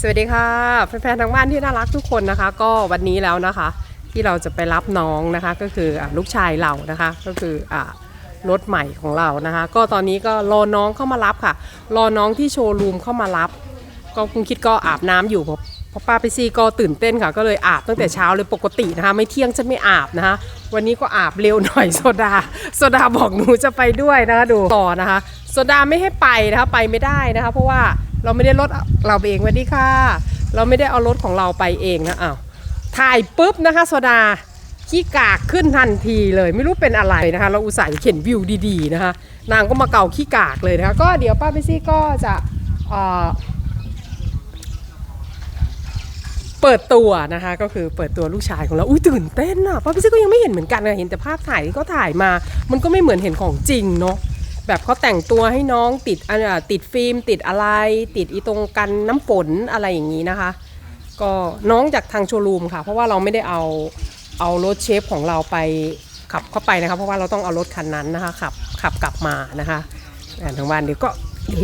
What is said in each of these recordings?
สวัสดีค่ะแฟนๆทางบ้านที่น่ารักทุกคนนะคะ ก็วันนี้แล้วนะคะ ที่เราจะไปรับน้องนะคะ ก็คืออลูกชายเรานะคะ ก็คืออรถใหม่ของเรานะคะ ก็ตอนนี้ก็รอน้องเข้ามารับค่ะ รอน้องที่โชว์รูมเข้ามารับ ก็คุณคิดก็อาบน้ำอยู่เพราะเพราะป้าไปซีก็ตื่นเต้นค่ะ ก็เลยอาบตั้งแต่เช้าเลยปกตินะคะ ไม่เที่ยงจะไม่อาบนะคะ วันนี้ก็อาบเร็วหน่อยโซดา โซดาบอกหนูจะไปด้วยนะคะดูต่อนะคะ โซดาไม่ให้ไปนะคะไปไม่ได้นะคะ เพราะว่าเราไม่ได้รถเราเองวัสดีค่ะ เราไม่ได้เอารถของเราไปเองนะอ้าวถ่ายปุ๊บนะคะ โซดาขี้กากขึ้นทันทีเลยไม่รู้เป็นอะไรนะคะ เราอุตส่าห์เขียนวิวดีๆนะคะ นางก็มาเกาขี้กากเลยนะคะ ก็เดี๋ยวป้าไปซี่ก็จะ เปิดตัวนะคะ ก็คือเปิดตัวลูกชายของเราอุ้ยตื่นเต้นอะป้าพี่ซี่ก็ยังไม่เห็นเหมือนกันนะเห็นแต่ภาพถ่ายที่เขาถ่ายมา มันก็ไม่เหมือนเห็นของจริงเนาะแบบเขาแต่งตัวให้น้องติดอันอะติดฟิล์ม ติดอะไร ติดอีตรงกันน้ำฝนอะไรอย่างนี้นะคะ ก็น้องจากทางโชว์รูมค่ะ เพราะว่าเราไม่ได้เอาเอารถเชฟของเราไปขับเข้าไปนะคะ เพราะว่าเราต้องเอารถคันนั้นนะคะขับขับกลับมานะคะแต่ทางบ้านเดี๋ยวก็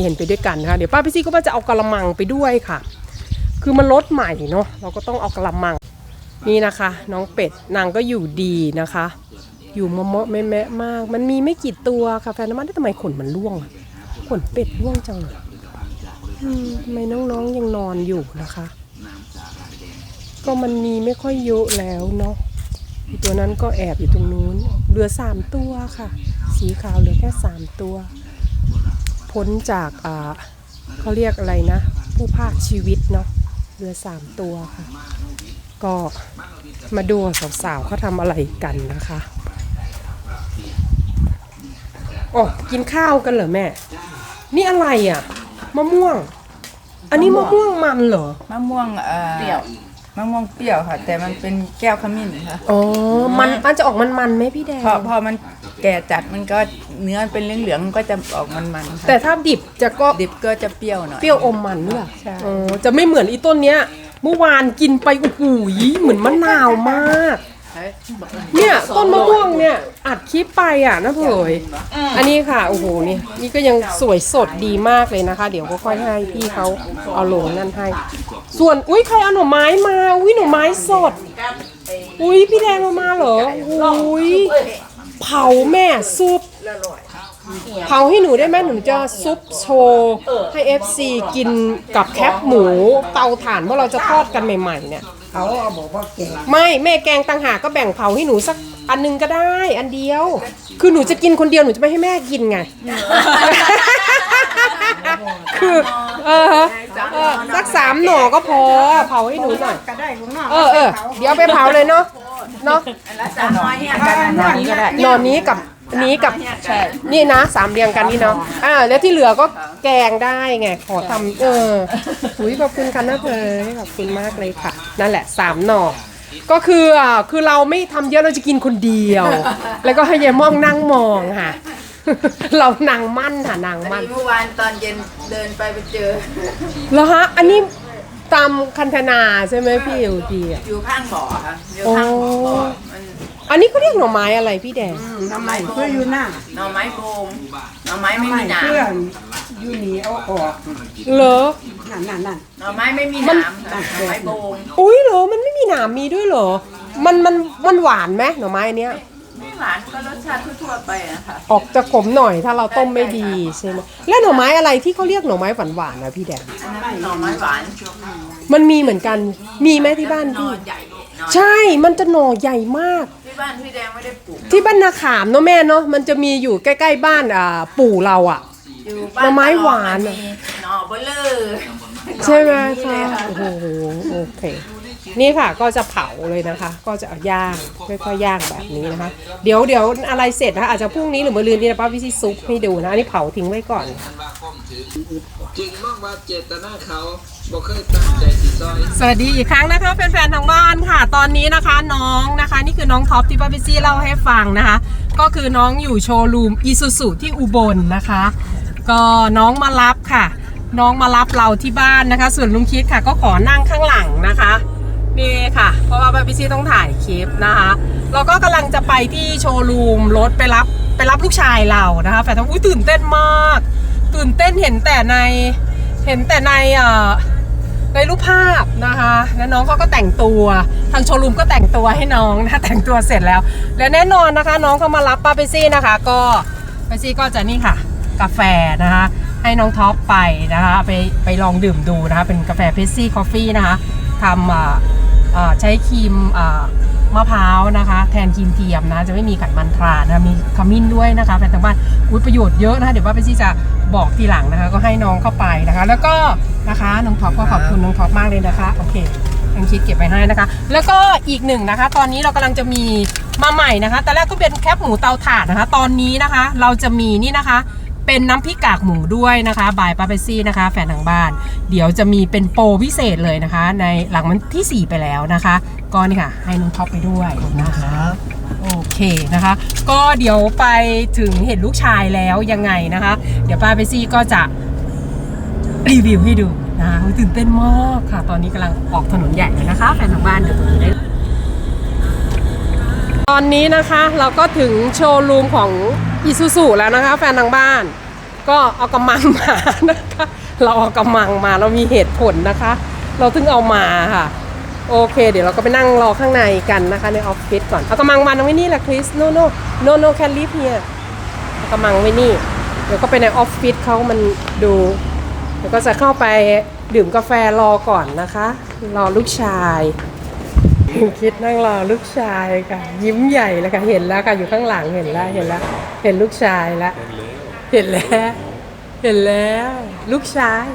เห็นไปด้วยกันนะคะเดี๋ยวป้าพี่ซี่ก็ว่าจะเอากระมังไปด้วยค่ะ คือมันรถใหม่เนาะเราก็ต้องเอากระมังนี่นะคะ น้องเป็ดนางก็อยู่ดีนะคะ อยู่มะมะแม่แม่มาก มันมีไม่กี่ตัวค่ะแฟนน้ำมันได้ทำไมขนมันร่วงขนเป็ดร่วงจังเลยทำไมน้องๆยังนอนอยู่นะคะ ก็มันมีไม่ค่อยเยอะแล้วเนาะตัวนั้นก็แอบอยู่ตรงนู้นเหลือสามตัวค่ะ สีขาวเหลือแค่สามตัว พ้นจากเขาเรียกอะไรนะ ผู้ภาคชีวิตเนาะ เหลือสามตัวค่ะ ก็มาดูสาวๆเขาทำอะไรกันนะคะ โอ้กินข้าวกันเหรอแม่ นี่อะไรอะมะม่วง อันนี้มะม่วงมันเหรอ มะม่วงเอ่อเปรี้ยวมะม่วงเปรี้ยวค่ะ แต่มันเป็นแก้วขมิ้นค่ะอ๋อ มันมันจะออกมันๆไหมพี่แดง พอพอมันแก่จัดมันก็ เนื้อเป็นเหลืองๆมันก็จะออกมันๆค่ะแต่ถ้าดิบจะก็ดิบก็จะเปรี้ยวหน่อย เปรี้ยวอมมันด้วยใช่อ๋อจะไม่เหมือนอีต้นเนี้ย เมื่อวานกินไปโอ้โหเหมือนมะนาวมาก เนี่ยต้นมะม่วงเนี่ยอัดคลิปไปอะนะเผยอันนี้ค่ะโอ้โหนี่นี่ก็ยังสวยสดดีมากเลยนะคะ เดี๋ยวก็ค่อยให้พี่เขาเอาลงนั่นให้ ส่วนอุ้ยใครเอาหน่อไม้มาอุ้ยหน่อไม้สด อุ้ยพี่แดงเอามาเหรออุ้ย เผาแม่ซุปเผาให้หนูได้ไหมหนูจะซุปโชว์ให้ FC กินกับแคปหมูเตาถ่านเพราะเราจะทอดกันใหม่ๆเนี่ยเขาเอาบอกว่าแก่ไม่แม่แกงต่างหากก็แบ่งเผาให้หนูสักอันหนึงก็ได้ อันเดียว คือหนูจะกินคนเดียวหนูจะไม่ให้แม่กินไง คือเออเออสักสามหน่อก็พอเผาให้หนูหน่อยก็ได้ลุงน้องเออเออเดี๋ยวไปเผาเลยเนาะ เนาะน้อยเนี่ยกันหน่อยนี้ก็ได้หนอนนี้กับอันนี้กับใช่นี่นะสามเรียงกันนี่เนาะอ่าแล้วที่เหลือก็แกงได้ไงขอทำเออหุยขอบคุณค่ะนะเธอขอบคุณมากเลยค่ะ นั่นแหละสามหน่อก็คืออ่าคือเราไม่ทำเยอะเราจะกินคนเดียว แล้วก็ให้ยายม่องนั่งมองค่ะเรานางมั่นค่ะนางมั่นเมื่อวานตอนเย็นเดินไปไปเจอแล้วฮะอันนี้ ตามคันธนาใช่ไหมพี่เอลดีอะอยู่ข้างบ่อค่ะอยู่ข้างบ่อโอ้มันอันนี้เขาเรียกหน่อไม้อะไรพี่แดงทำไมเพื่ออยู่หน้าหน่อไม้โบงหน่อไม้ไม่ทำไมมีหนามเพื่อนอยู่นี่เอาออกเหรอ นั่นนั่นนั่น หน่อไม้ไม่มีหนามค่ะหน่อไม้โบงอุ้ยเหรอ มันไม่มีหนามมีด้วยเหรอ มันมันมันหวานไหมหน่อไม้อันเนี้ย ไม่หวานก็รสชาติทั่วๆไปนะคะออกจะขมหน่อยถ้าเราต้มไม่ดีใช่ไหมแล้วหน่อไม้อะไรที่เขาเรียกหน่อไม้หวานหวานๆนะพี่แดงอันนั้นหน่อไม้หวานมันมีเหมือนกันมีไหมที่บ้านหน่อพี่ใหญ่หน่อใช่มันจะหน่อใหญ่มาก ที่บ้านพี่แดงไม่ได้ปลูกที่บ้านนาขามเนาะแม่เนาะมันจะมีอยู่ใกล้ๆบ้านอ่าปู่เราอะ อยู่หน่อไม้หวานมีอะหน่อเบลเลอร์ใช่ไหมหน่อคะอย่างนี้เลยโอ้โหโอเค นี่ค่ะก็จะเผาเลยนะคะ ก็จะเอาย่างค่อยๆย่างแบบนี้นะคะ เดี๋ยวเดี๋ยวอะไรเสร็จนะคะอาจจะพรุ่งนี้หรือมะรืนนี้นะป้าวิธีซุปให้ดูนะอันนี้เผาทิ้งไว้ก่อนจึงมองว่าเจตนาเขาบ่เคยตั้งใจสิซอยสวัสดีอีกครั้งนะคะแฟนๆทางบ้านค่ะ ตอนนี้นะคะน้องนะคะ นี่คือน้องท็อปที่ป้าพิซี่เล่าให้ฟังนะคะ ก็คือน้องอยู่โชว์รูมอีซูซูที่อุบลนะคะ ก็น้องมารับค่ะ น้องมารับเราที่บ้านนะคะ ส่วนลุงคิดค่ะ ก็ขอนั่งข้างหลังนะคะ นี่ค่ะ เพราะว่าป้าพิซี่ต้องถ่ายคลิปนะคะ เราก็กำลังจะไปที่โชว์รูมรถไปรับไปรับลูกชายเรานะคะแฟนต้องอุ้ยตื่นเต้นมาก ตื่นเต้นเห็นแต่ในเห็นแต่ในเอ่อในรูปภาพนะคะแล้วน้องเขาก็แต่งตัว ทางโชว์รูมก็แต่งตัวให้น้องนะแต่งตัวเสร็จแล้ว และแน่นอนนะคะ น้องเขามารับป้าเปซี่นะคะ ก็เปซี่ก็จะนี่ค่ะ กาแฟนะคะให้น้องท็อปไปนะคะไปไปลองดื่มดูนะคะ เป็นกาแฟเพซซี่คอฟฟี่นะคะทำ ใช้ครีมมะพร้าวนะคะ แทนครีมเทียมนะ จะไม่มีไขมันทรานะมีขมิ้นด้วยนะคะแฟนทางบ้านอุ้ยประโยชน์เยอะนะคะเดี๋ยวว่าไปซี่จะบอกทีหลังนะคะ ก็ให้น้องเข้าไปนะคะ แล้วก็นะคะน้องท็อปก็ขอบคุณน้องท็อปมากเลยนะคะโอเคยังคิดเก็บไว้ให้นะคะ แล้วก็อีกหนึ่งนะคะ ตอนนี้เรากำลังจะมีมาใหม่นะคะแต่แรกก็เป็นแคปหมูเตาถ่านนะคะ ตอนนี้นะคะ เราจะมีนี่นะคะ เป็นน้ำพริกกากหมูด้วยนะคะ บายปาเปซี่นะคะ แฟนทางบ้าน เดี๋ยวจะมีเป็นโปรพิเศษเลยนะคะ ในหลังมันที่ 4 ไปแล้วนะคะก็นี่ค่ะ ให้น้องท็อปไปด้วยนะคะโอเคนะคะ ก็เดี๋ยวไปถึงเห็นลูกชายแล้วยังไงนะคะ เดี๋ยวปาเปซี่ก็จะรีวิวให้ดูนะคะตื่นเต้นมากค่ะ ตอนนี้กำลังออกถนนใหญ่เลยนะคะ แฟนทางบ้านเดี๋ยวตรงนี้ได้ตอนนี้นะคะเราก็ถึงโชว์รูมของ อีซูซูแล้วนะคะ แฟนทางบ้าน ก็เอากำมังมานะคะ เราเอากำมังมาเรามีเหตุผลนะคะ เราถึงเอามาค่ะ โอเค เดี๋ยวเราก็ไปนั่งรอข้างในกันนะคะ ในออฟฟิศก่อน เอากำมังมาตรงนี้แหละคริสโนโนโนโนแคลิฟเนี่ยเอากำมังไว้นี่เดี๋ยวก็ไปในออฟฟิศเขามันดูเดี๋ยวก็จะเข้าไปดื่มกาแฟรอก่อนนะคะ รอลูกชาย คิดนั่งรอลูกชายค่ะ ยิ้มใหญ่เลยค่ะเห็นแล้วค่ะอยู่ข้างหลังเห็นแล้วเห็นแล้วเห็นลูกชายแล้วเห็นแล้ว เห็นแล้ว ลูกชาย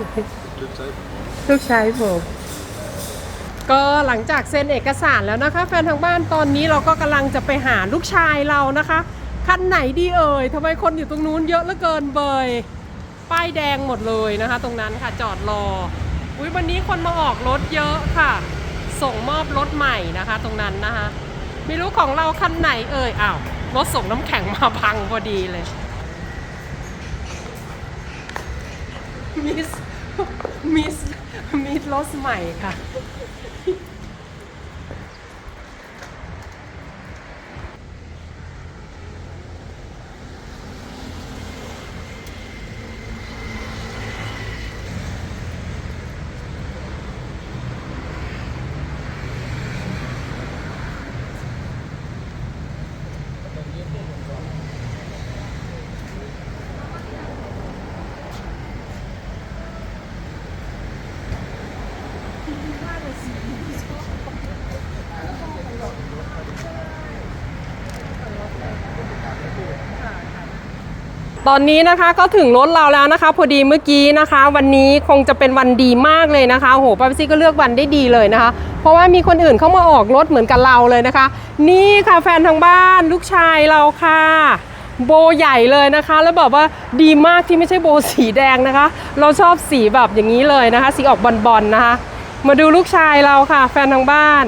ลูกชายผมก็หลังจากเซ็นเอกสารแล้วนะคะ แฟนทางบ้านตอนนี้เราก็กำลังจะไปหาลูกชายเรานะคะคันไหนดีเอ่ยทำไมคนอยู่ตรงนู้นเยอะเหลือเกินเบยป้ายแดงหมดเลยนะคะ ตรงนั้นค่ะจอดรออุ้ยวันนี้คนมาออกรถเยอะค่ะ ส่งมอบรถใหม่นะคะ ตรงนั้นนะคะ ไม่รู้ของเราคันไหนเอ่ยอ้าวรถส่งน้ำแข็งมาพังพอดีเลยมิสมิสมิสรถใหม่ค่ะ ตอนนี้นะคะก็ถึงรถเราแล้วนะคะ พอดีเมื่อกี้นะคะ วันนี้คงจะเป็นวันดีมากเลยนะคะโอ้โหป้าพี่ซี่ก็เลือกวันได้ดีเลยนะคะ เพราะว่ามีคนอื่นเข้ามาออกรถเหมือนกับเราเลยนะคะ นี่ค่ะแฟนทางบ้านลูกชายเราค่ะ โบใหญ่เลยนะคะ แล้วแบบว่าดีมากที่ไม่ใช่โบสีแดงนะคะ เราชอบสีแบบอย่างนี้เลยนะคะ สีออกบอลๆนะคะ มาดูลูกชายเราค่ะ แฟนทางบ้าน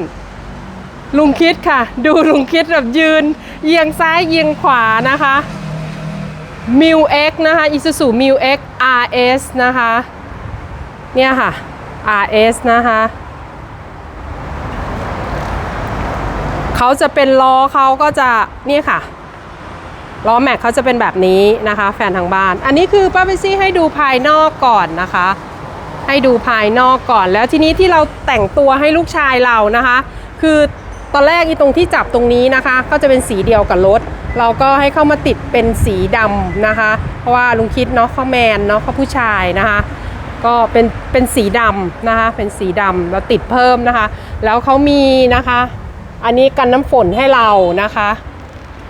ลุงคิดค่ะ ดูลุงคิดแบบยืนเอียงซ้ายเอียงขวานะคะ มิว X นะคะ Isuzu Miu X RS นะคะเนี่ยค่ะ RS นะคะเขาจะเป็นล้อเขาก็จะเนี่ยค่ะล้อแม็กเขาจะเป็นแบบนี้นะคะ แฟนทางบ้าน อันนี้คือป้าเปซี่ให้ดูภายนอกก่อนนะคะ ให้ดูภายนอกก่อนแล้วทีนี้ที่เราแต่งตัวให้ลูกชายเรานะคะ คือตอนแรกอีตรงที่จับตรงนี้นะคะ ก็จะเป็นสีเดียวกับรถ เราก็ให้เข้ามาติดเป็นสีดำนะคะ เพราะว่าลุงคิดเนาะเขาแมนเนาะเขาผู้ชายนะคะ ก็เป็นเป็นสีดำนะคะ เป็นสีดำเราติดเพิ่มนะคะ แล้วเขามีนะคะ อันนี้กันน้ำฝนให้เรานะคะ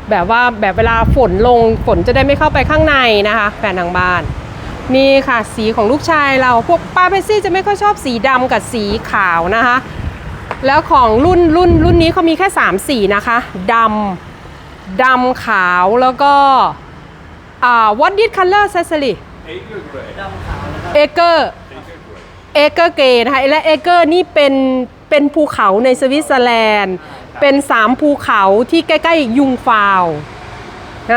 แบบว่าแบบเวลาฝนลงฝนจะได้ไม่เข้าไปข้างในนะคะแฟนทางบ้านนี่ค่ะสีของลูกชายเราพวกป้าเพซซี่จะไม่ค่อยชอบสีดำกับสีขาวนะคะ แล้วของรุ่นรุ่นรุ่นนี้เขามีแค่ 3 สีนะคะดำ ดำขาวแล้วก็ อ่า what did color Cecily เอเกอร์เอเกอร์เกย์นะคะและเอเกอร์นี่เป็นเป็นภูเขาในสวิตเซอร์แลนด์ เป็นสามภูเขาที่ใกล้ๆยุงฟาว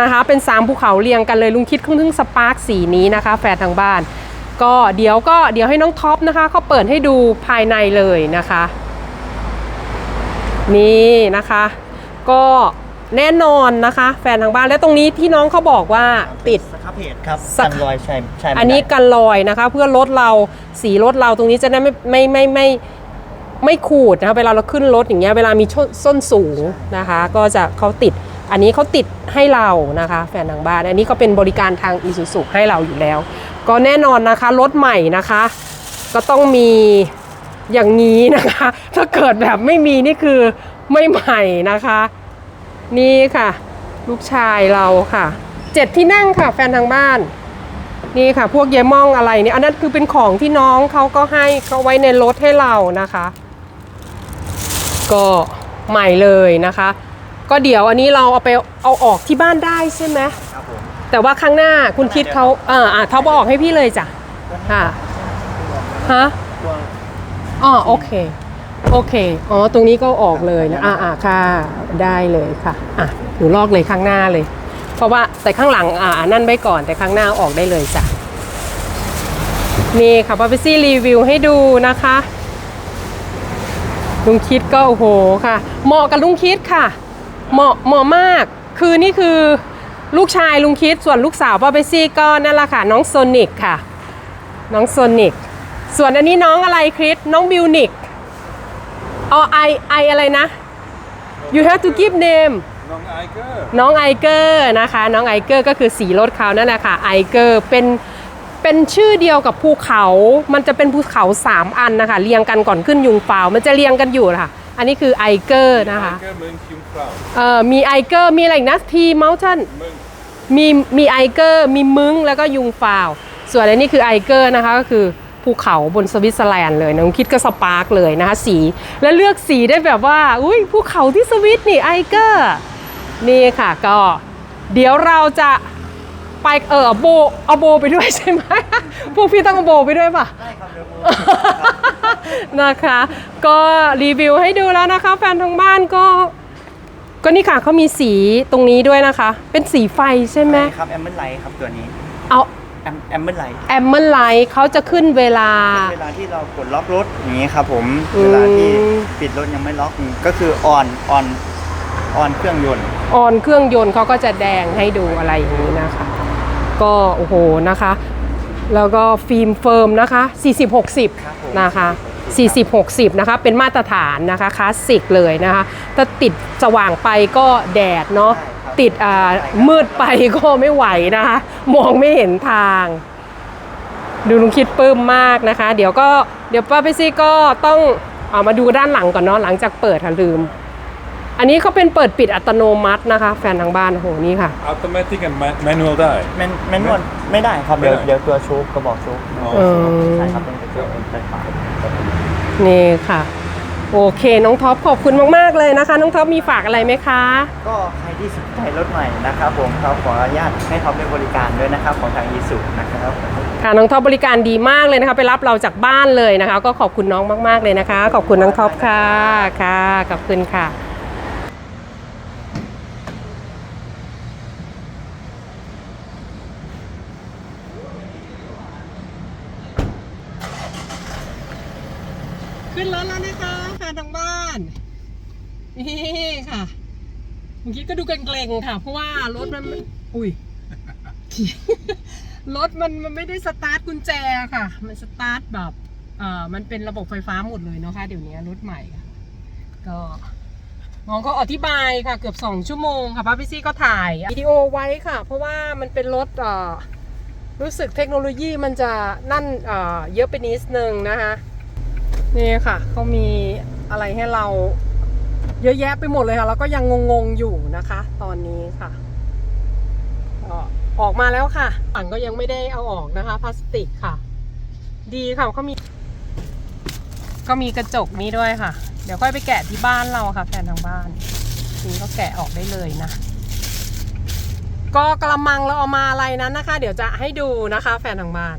นะคะเป็น3ภูเขาเรียงกันเลยลุงคิดครึ่งสปาร์คสีนี้นะคะแฟนทางบ้าน ก็เดี๋ยวก็เดี๋ยวให้น้องท็อปนะคะเขาเปิดให้ดูภายในเลยนะคะ นี่นะคะ ก็ แน่นอนนะคะ แฟนทางบ้านและตรงนี้ที่น้องเขาบอกว่าติดครับเพจครับสักกันรอยใช่ใช่ไม่อันนี้ได้กันรอยนะคะ เพื่อลดเราสีรถเราตรงนี้จะได้ไม่ไม่ไม่ไม่ไม่ขูดนะคะเวลาเราขึ้นรถอย่างเงี้ยเวลามีส้นส้นสูงนะคะ ก็จะเขาติดอันนี้เขาติดให้เรานะคะ แฟนทางบ้านอันนี้ก็เป็นบริการทางอีซูซุให้เราอยู่แล้ว ก็แน่นอนนะคะรถใหม่นะคะ ก็ต้องมีอย่างนี้นะคะ ถ้าเกิดแบบไม่มีนี่คือไม่ใหม่นะคะ นี่ค่ะ ลูกชายเราค่ะเจ็ดที่นั่งค่ะ แฟนทางบ้าน นี่ค่ะ พวกเยม่องอะไรเนี่ยอันนั้นคือเป็นของที่น้องเขาก็ให้เขาไว้ในรถให้เรานะคะ ก็ใหม่เลยนะคะ ก็เดี๋ยวอันนี้เราเอาไปเอาออกที่บ้านได้ใช่ไหมครับผมแต่ว่าข้างหน้าคุณคิดเขาเอออะเขาบอกออกให้พี่เลยจ้ะค่ะฮะตัวอ๋อโอเค โอเค อ๋อ ตรงนี้ก็ออกเลยนะ อ่าอ่าค่ะ ได้เลยค่ะ อะ หนูลอกเลยข้างหน้าเลย เพราะว่าแต่ข้างหลัง อ่า นั่นไว้ก่อน แต่ข้างหน้าเอาออกได้เลยจ้ะ นี่ค่ะพาไปซี่รีวิวให้ดูนะคะ ลุงคิดก็โอ้โหค่ะ เหมาะกับลุงคิดค่ะ เหมาะ เหมาะมาก คือนี่คือลูกชายลุงคิด ส่วนลูกสาวป้าเปซี่ก็นั่นแหละค่ะ น้องโซนิกค่ะ น้องโซนิก ส่วนอันนี้น้องอะไรคริส น้องบิวนิก อ๋อไอไออะไรนะ you have to give name น้องไอเกอร์น้องไอเกอร์นะคะ น้องไอเกอร์ก็คือสีรถเขานั่นแหละค่ะไอเกอร์เป็นเป็นชื่อเดียวกับภูเขา มันจะเป็นภูเขา 3 อันนะคะ เรียงกันก่อนขึ้นยุงฟาวมันจะเรียงกันอยู่ค่ะ อันนี้คือไอเกอร์นะคะไอเกอร์เมืองคิวคราวเอ่อมีไอเกอร์มีอะไรอีกนะทีเมลตันเมืองมีมีไอเกอร์มีมึงแล้วก็ยุงฟาวส่วนอันนี้คือไอเกอร์นะคะก็คือ ภูเขาบนสวิตเซอร์แลนด์เลยน้องคิดก็สปาร์กเลยนะคะสี และเลือกสีได้แบบว่า อุ้ยภูเขาที่สวิตนี่ไอเกอร์นี่ค่ะก็เดี๋ยวเราจะไปเออเอาโบเอาโบไปด้วยใช่ไหมพวกพี่ต้องเอาโบไปด้วยป่ะได้ครับเดี๋ยวผมนะคะ ก็รีวิวให้ดูแล้วนะคะ แฟนทางบ้านก็ก็นี่ค่ะเขามีสีตรงนี้ด้วยนะคะ เป็นสีไฟใช่ไหมใช่ครับแอมเบอร์ไลท์ครับตัวนี้ เอา แอมแอมเบอร์ไลท์แอมเมอร์ไลท์เขาจะขึ้นเวลา เวลาที่เรากดล็อกรถอย่างนี้ครับผมอืม เวลาที่ปิดรถยังไม่ล็อกก็คือออนออนออนเครื่องยนต์ ออนเครื่องยนต์เขาก็จะแดงให้ดูอะไรอย่างนี้นะคะ ก็โอ้โหนะคะ แล้วก็ฟิล์มเฟิร์มนะคะ ครับผม 40-60 นะคะ 40-60 นะคะ เป็นมาตรฐานนะคะคลาสสิกเลยนะคะ ถ้าติดสว่างไปก็แดดเนาะ ติดอ่ามืดไปก็ไม่ไหวนะคะ มองไม่เห็นทาง ดูลุงคิดปลื้มมากนะคะ เดี๋ยวก็เดี๋ยวป้าไปซี่ก็ต้องเอามาดูด้านหลังก่อนเนาะหลังจากเปิดค่ะลืม อันนี้เขาเป็นเปิดปิดอัตโนมัตินะคะ แฟนทางบ้านโอ้โหนี่ค่ะอัตโนมัติกับแมนนวลได้แมนแมนนวลไม่ได้ครับ เดี๋ยวไม่ได้ เดี๋ยวตัวชุกกระบอกชุกอ๋อ เออ ใช่ครับเป็นกระจกไฟฟ้านี่ค่ะ โอเค น้องท็อปขอบคุณมาก ๆ เลยนะคะ น้องท็อปมีฝากอะไรไหมคะ ก็ใครที่สนใจรถใหม่นะครับผมเขาขออนุญาตให้เขาเป็นบริการด้วยนะครับของทางยีสุนะครับค่ะน้องท็อปบริการดีมากเลยนะคะ ไปรับเราจากบ้านเลยนะคะ ก็ขอบคุณน้องมาก ๆ เลยนะคะ ขอบคุณน้องท็อปค่ะค่ะขอบคุณค่ะ ขึ้นรถแล้วนะคะแฟนทางบ้านนี่ค่ะเมื่อกี้ก็ดูเกรงๆค่ะ เพราะว่ารถมันอุ้ยรถมันมันไม่ได้สตาร์ทกุญแจค่ะ มันสตาร์ทแบบเอ่อมันเป็นระบบไฟฟ้าหมดเลยเนาะคะ เดี๋ยวนี้รถใหม่ค่ะ ก็น้องก็อธิบายค่ะเกือบสองชั่วโมงค่ะป้าพี่ซี่ก็ถ่ายวิดีโอไว้ค่ะ เพราะว่ามันเป็นรถเอ่อรู้สึกเทคโนโลยีมันจะนั่นเอ่อเยอะไปนิดนึงนะคะ นี่ค่ะเขามีอะไรให้เราเยอะแยะไปหมดเลยค่ะแล้วก็ยังงงๆอยู่นะคะ ตอนนี้ค่ะออกมาแล้วค่ะฝั่งก็ยังไม่ได้เอาออกนะคะ พลาสติกค่ะ ดีค่ะเขามี ก็มีกระจกนี้ด้วยค่ะ เดี๋ยวค่อยไปแกะที่บ้านเราค่ะ แฟนทางบ้านนี่ก็แกะออกได้เลยนะ ก็กระมังเราเอามาอะไรนั้นนะคะ เดี๋ยวจะให้ดูนะคะ แฟนทางบ้าน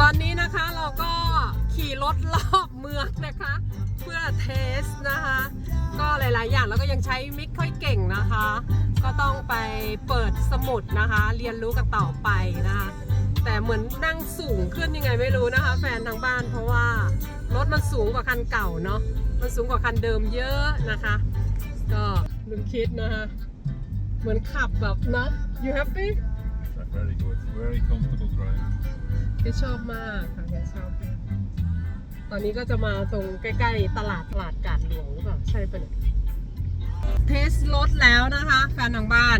ตอนนี้นะคะเราก็ขี่รถรอบ เมืองนะคะ เพื่อเทสนะคะ ก็หลาย ๆ อย่างแล้วก็ยังใช้มิกค่อยเก่งนะคะ ก็ต้องไปเปิดสมุดนะคะ เรียนรู้กันต่อไปนะคะ แต่เหมือนนั่งสูงขึ้นยังไงไม่รู้นะคะ แฟนทางบ้านเพราะว่ารถมันสูงกว่าคันเก่าเนาะมันสูงกว่าคันเดิมเยอะนะคะ ก็ลุงคิดนะคะเหมือนขับแบบนะ you happy Very good. Very comfortable drive. แกชอบมากค่ะแกชอบมาก ตอนนี้ก็จะมาตรงใกล้ ๆ ตลาดตลาดกาดหลวงหรือเปล่าใช่ปะเนี่ยเทสรถแล้วนะคะ แฟนทางบ้าน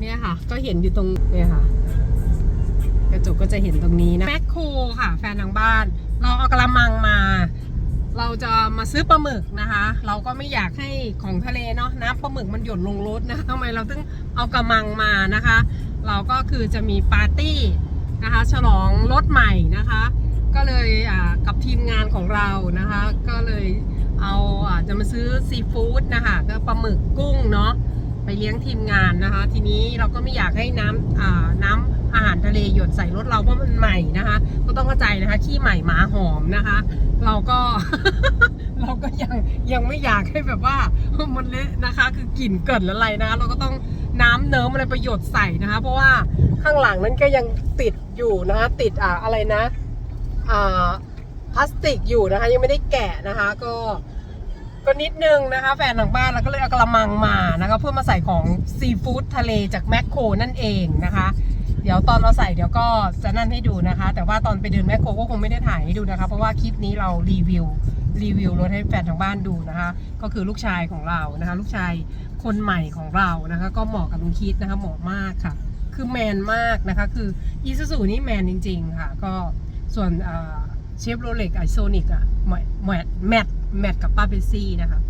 เนี่ยค่ะ ก็เห็นอยู่ตรงเนี่ยค่ะ กระจกก็จะเห็นตรงนี้นะแมคโครค่ะ แฟนทางบ้าน เราเอากระมังมา เราจะมาซื้อปลาหมึกนะคะ เราก็ไม่อยากให้ของทะเลเนาะน้ำปลาหมึกมันหยดลงรถนะทำไมเราต้องเอากระมังมานะคะ เราก็คือจะมีปาร์ตี้นะคะ ฉลองรถใหม่นะคะ ก็เลยกับทีมงานของเรานะคะ ก็เลยเอาอาจะมาซื้อซีฟู้ดนะคะก็ปลาหมึกกุ้งเนาะไปเลี้ยงทีมงานนะคะ ทีนี้เราก็ไม่อยากให้น้ำอาน้ำอาหารทะเลหยดใส่รถเราเพราะมันใหม่นะคะ ก็ต้องเข้าใจนะคะขี้ใหม่หมาหอมนะคะ เราก็เราก็ยังยังไม่อยากให้แบบว่ามันเละนะคะ คือกลิ่นเกิดอะไรนะคะเราก็ต้องน้ำเนิ้มอะไรประโยชน์ใส่นะคะ เพราะว่าข้างหลังนั้นก็ยังติดอยู่นะคะติดอ่าอะไรนะ พลาสติกอยู่นะคะ ยังไม่ได้แกะนะคะ ก็ก็นิดนึงนะคะ แฟนทางบ้านเราก็เลยเอากระมังมานะคะ เพื่อมาใส่ของซีฟู้ดทะเลจากแมคโครนั่นเองนะคะ เดี๋ยวตอนเราใส่เดี๋ยวก็จะนั่นให้ดูนะคะ แต่ว่าตอนไปเดินแมคโครก็คงไม่ได้ถ่ายให้ดูนะคะ เพราะว่าคลิปนี้เรารีวิวรีวิวรถให้แฟนทางบ้านดูนะคะ ก็คือลูกชายของเรานะคะ ลูกชายคนใหม่ของเรานะคะ ก็เหมาะกับลุงคิดนะคะเหมาะมากค่ะ คือแมนมากนะคะ คืออีซูซูนี่แมนจริง ๆ ค่ะ ก็ ส่วนเชฟโรเล็กไอโซนิกอะแมทแมทแมทกับป้าเบซี่นะคะ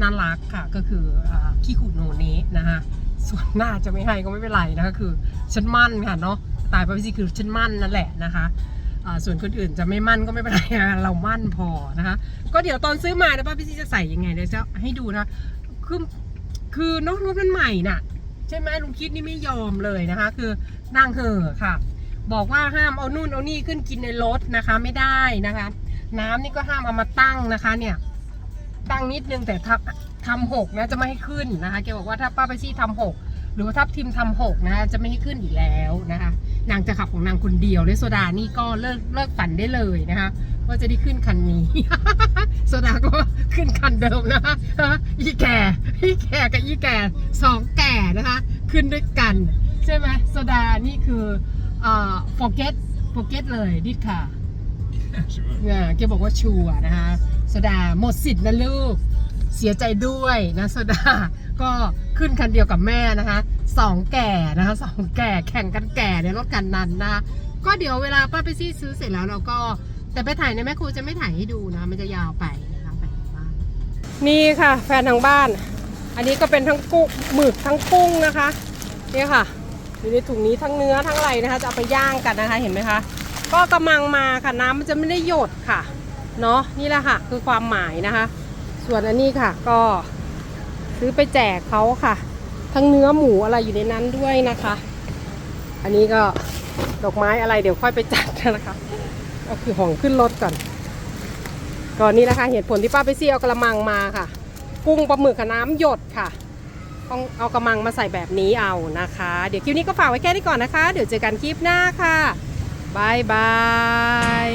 น่ารักค่ะก็คืออาขี้ขุดโนเนะนะคะส่วนหน้าจะไม่ให้ก็ไม่เป็นไรนะคะคือฉันมั่นค่ะเนาะตล์ป้าเบซี่คือฉันมั่นนั่นแหละนะคะส่วนคนอื่นจะไม่มั่นก็ไม่เป็นไรเรามั่นพอนะคะ ก็เดี๋ยวตอนซื้อมานะป้าเบซี่จะใส่ยังไงเดี๋ยวจะให้ดูนะ คือคือนอะรถมันใหม่น่ะ ใช่ไหมลุงคิดนี่ไม่ยอมเลยนะคะ คือนั่งเห่อะค่ะ บอกว่าห้ามเอานู่นเอานี่ขึ้นกินในรถนะคะไม่ได้นะคะ น้ำนี่ก็ห้ามเอามาตั้งนะคะ เนี่ย ตั้งนิดนึงแต่ทำทำหกนะจะไม่ให้ขึ้นนะคะแกบอกว่าถ้าป้าไปซี่ทำหกหรือว่าทับทิมทำหกนะคะจะไม่ให้ขึ้นอีกแล้วนะคะ นางจะขับของนางคนเดียวเลยโซดานี่ก็เลิกเลิกฝันได้เลยนะคะว่าจะได้ขึ้นคันนี้ โซดาก็ขึ้นคันเดิมนะคะอีแก่อีแก่กับอีแก่สองแก่นะคะ ขึ้นด้วยกัน ใช่ไหมโซดานี่คือ อ่อ forget forget เลยดิค่ะ Sure. เนี่ยแกบอกว่าชัวร์นะคะโซดาหมดสิทธิ์นะลูก เสียใจด้วยนะโซดา ก็ขึ้นคันเดียวกับแม่นะคะสองแก่นะคะสองแก่แข่งกันแก่ในรถกันนั้นนะคะก็เดี๋ยวเวลาป้าไปซี่ซื้อเสร็จแล้วเราก็ แต่ไปถ่ายในแม่ครูจะไม่ถ่ายให้ดูนะ มันจะยาวไปนะคะแฟนทางบ้านนี่ค่ะ แฟนทางบ้าน อันนี้ก็เป็นทั้งกุ้งหมึกทั้งกุ้งนะคะเนี่ยค่ะ อยู่ในถุงนี้ทั้งเนื้อทั้งไรนะคะจะเอาไปย่างกันนะคะเห็นไหมคะ ก็กำลังมาค่ะน้ำมันจะไม่ได้หยดค่ะเนาะนี่แหละค่ะคือความหมายนะคะ ส่วนอันนี้ค่ะก็ซื้อไปแจกเขาค่ะ ทั้งเนื้อหมูอะไรอยู่ในนั้นด้วยนะคะ อันนี้ก็ดอกไม้อะไรเดี๋ยวค่อยไปจัดนะคะก็คือห่องขึ้นรถก่อนก่อนนี้นะคะเหตุผลที่ป้าไปเซี่เอากระมังมาค่ะ กุ้งปลาหมึกกับน้ำหยดค่ะ ต้องเอากระมังมาใส่แบบนี้เอานะคะ เดี๋ยวคลิปนี้ก็ฝากไว้แค่นี้ก่อนนะคะ เดี๋ยวเจอกันคลิปหน้าค่ะบายบาย